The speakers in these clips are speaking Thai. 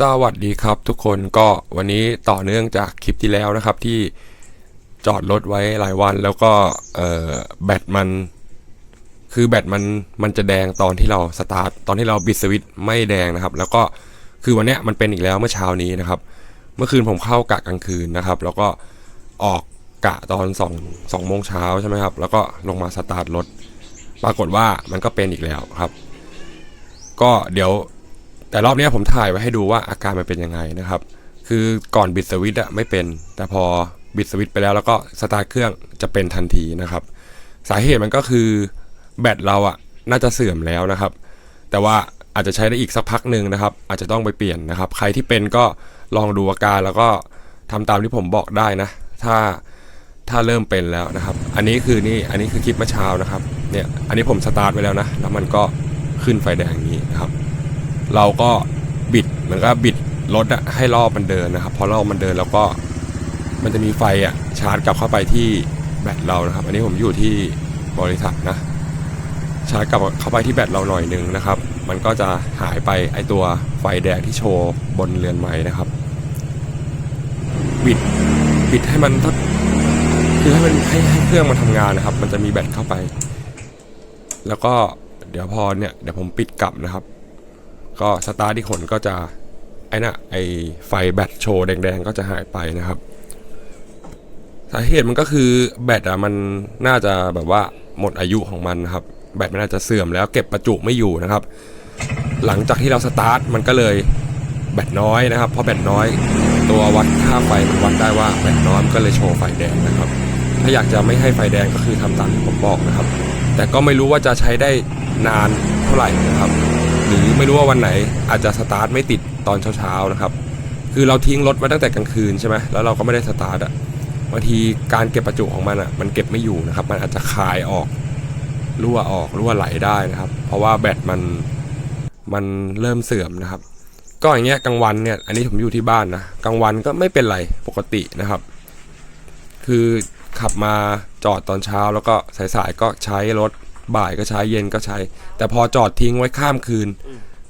สวัสดีครับทุกคนก็วันนี้ต่อเนื่องจากคลิปที่แล้วนะครับที่จอดรถไว้หลายวันแล้วก็แบตมัน คือแบตมันมันจะแดงตอนที่เราสตาร์ทตอนที่เราบิดสวิตช์ไม่แดงนะครับ แล้วก็คือวันนี้มันเป็นอีกแล้วเมื่อเช้านี้นะครับ เมื่อคืนผมเข้ากะกลางคืนนะครับ แล้วก็ออกกะตอนสองสองโมงเช้าใช่ไหมครับ แล้วก็ลงมาสตาร์ทรถ ปรากฏว่ามันก็เป็นอีกแล้วครับ ก็เดี๋ยวแต่รอบนี้ผมถ่ายไว้ให้ดูว่าอาการมันเป็นยังไงนะครับ คือก่อนบิดสวิตช์อะไม่เป็น แต่พอบิดสวิตช์ไปแล้วแล้วก็สตาร์ทเครื่องจะเป็นทันทีนะครับ สาเหตุมันก็คือแบตเราอะน่าจะเสื่อมแล้วนะครับ แต่ว่าอาจจะใช้ได้อีกสักพักหนึ่งนะครับ อาจจะต้องไปเปลี่ยนนะครับ ใครที่เป็นก็ลองดูอาการแล้วก็ทำตามที่ผมบอกได้นะ ถ้า ถ้าเริ่มเป็นแล้วนะครับ อันนี้คือนี่อันนี้คือคลิปเมื่อเช้านะครับเนี่ยอันนี้ผมสตาร์ทไว้แล้วนะแล้วมันก็ขึ้นไฟแดงนี้นะครับ เราก็บิดเหมือนก็บิดรถอะให้รอบมันเดินนะครับพอรอบมันเดินแล้วก็มันจะมีไฟอะชาร์จกลับเข้าไปที่แบตเรานะครับ อันนี้ผมอยู่ที่บริษัทนะ ชาร์จกลับเข้าไปที่แบตเราหน่อยหนึ่งนะครับ มันก็จะหายไปไอตัวไฟแดงที่โชว์บนเรือนไม้นะครับ บิดบิดให้มันทัก คือให้มันให้ให้เครื่องมันทำงานนะครับ มันจะมีแบตเข้าไป แล้วก็เดี๋ยวพอเนี่ยเดี๋ยวผมปิดกลับนะครับ ก็สตาร์ทที่ขนก็จะไอ้น่ะไอไฟแบตโชว์แดงๆก็จะหายไปนะครับ สาเหตุมันก็คือแบตอะมันน่าจะแบบว่าหมดอายุของมันนะครับ แบตมันน่าจะเสื่อมแล้วเก็บประจุไม่อยู่นะครับ หลังจากที่เราสตาร์ทมันก็เลยแบตน้อยนะครับเพราะแบตน้อย ตัววัดค่าไฟมันวัดได้ว่าแบตน้อยก็เลยโชว์ไฟแดงนะครับ ถ้าอยากจะไม่ให้ไฟแดงก็คือทำตามที่ผมบอกนะครับ แต่ก็ไม่รู้ว่าจะใช้ได้นานเท่าไหร่นะครับ หรือไม่รู้ว่าวันไหนอาจจะสตาร์ทไม่ติดตอนเช้าๆนะครับ คือเราทิ้งรถไว้ตั้งแต่กลางคืนใช่ไหมแล้วเราก็ไม่ได้สตาร์ทอะบางทีการเก็บประจุของมันอะมันเก็บไม่อยู่นะครับ มันอาจจะคายออกรั่วออกรั่วไหลได้นะครับ เพราะว่าแบตมันมันเริ่มเสื่อมนะครับ ก็อย่างเงี้ยกลางวันเนี่ยอันนี้ผมอยู่ที่บ้านนะกลางวันก็ไม่เป็นไรปกตินะครับ คือ ขับมาจอดตอนเช้า แล้วก็สายๆก็ใช้รถบ่ายก็ใช้เย็นก็ใช้ แต่พอจอดทิ้งไว้ข้ามคืน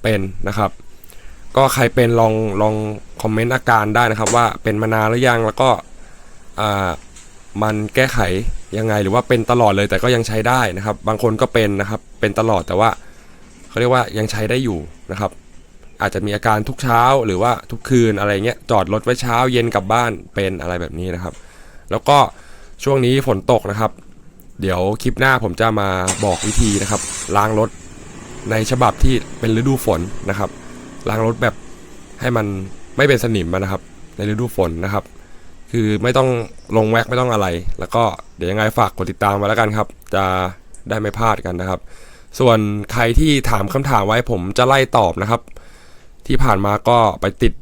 เป็นนะครับ ก็ใครเป็นลองลองคอมเมนต์อาการได้นะครับ ว่าเป็นมานานหรือยังแล้วก็อ่ามันแก้ไขยังไงหรือว่าเป็นตลอดเลยแต่ก็ยังใช้ได้นะครับ บางคนก็เป็นนะครับ เป็นตลอดแต่ว่าเขาเรียกว่ายังใช้ได้อยู่นะครับ อาจจะมีอาการทุกเช้าหรือว่าทุกคืนอะไรเงี้ยจอดรถไว้เช้าเย็นกลับบ้านเป็นอะไรแบบนี้นะครับ แล้วก็ ช่วงนี้ฝนตกนะครับ เดี๋ยวคลิปหน้าผมจะมาบอกวิธีนะครับ ล้างรถในฉบับที่เป็นฤดูฝนนะครับ ล้างรถแบบให้มันไม่เป็นสนิมนะครับ ในฤดูฝนนะครับ คือไม่ต้องลงแว็กไม่ต้องอะไร แล้วก็เดี๋ยวยังไงฝากกดติดตามไว้แล้วกันครับ จะได้ไม่พลาดกันนะครับ ส่วนใครที่ถามคำถามไว้ผมจะไล่ตอบนะครับ ที่ผ่านมาก็ไปติด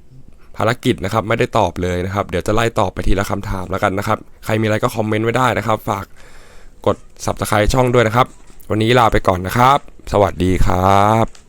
ภารกิจนะครับไม่ได้ตอบเลยนะครับเดี๋ยวจะไล่ตอบไปทีละคำถามแล้วกันนะครับ ใครมีอะไรก็คอมเมนต์ไว้ได้นะครับ ฝากกด subscribe ช่องด้วยนะครับ วันนี้ลาไปก่อนนะครับ สวัสดีครับ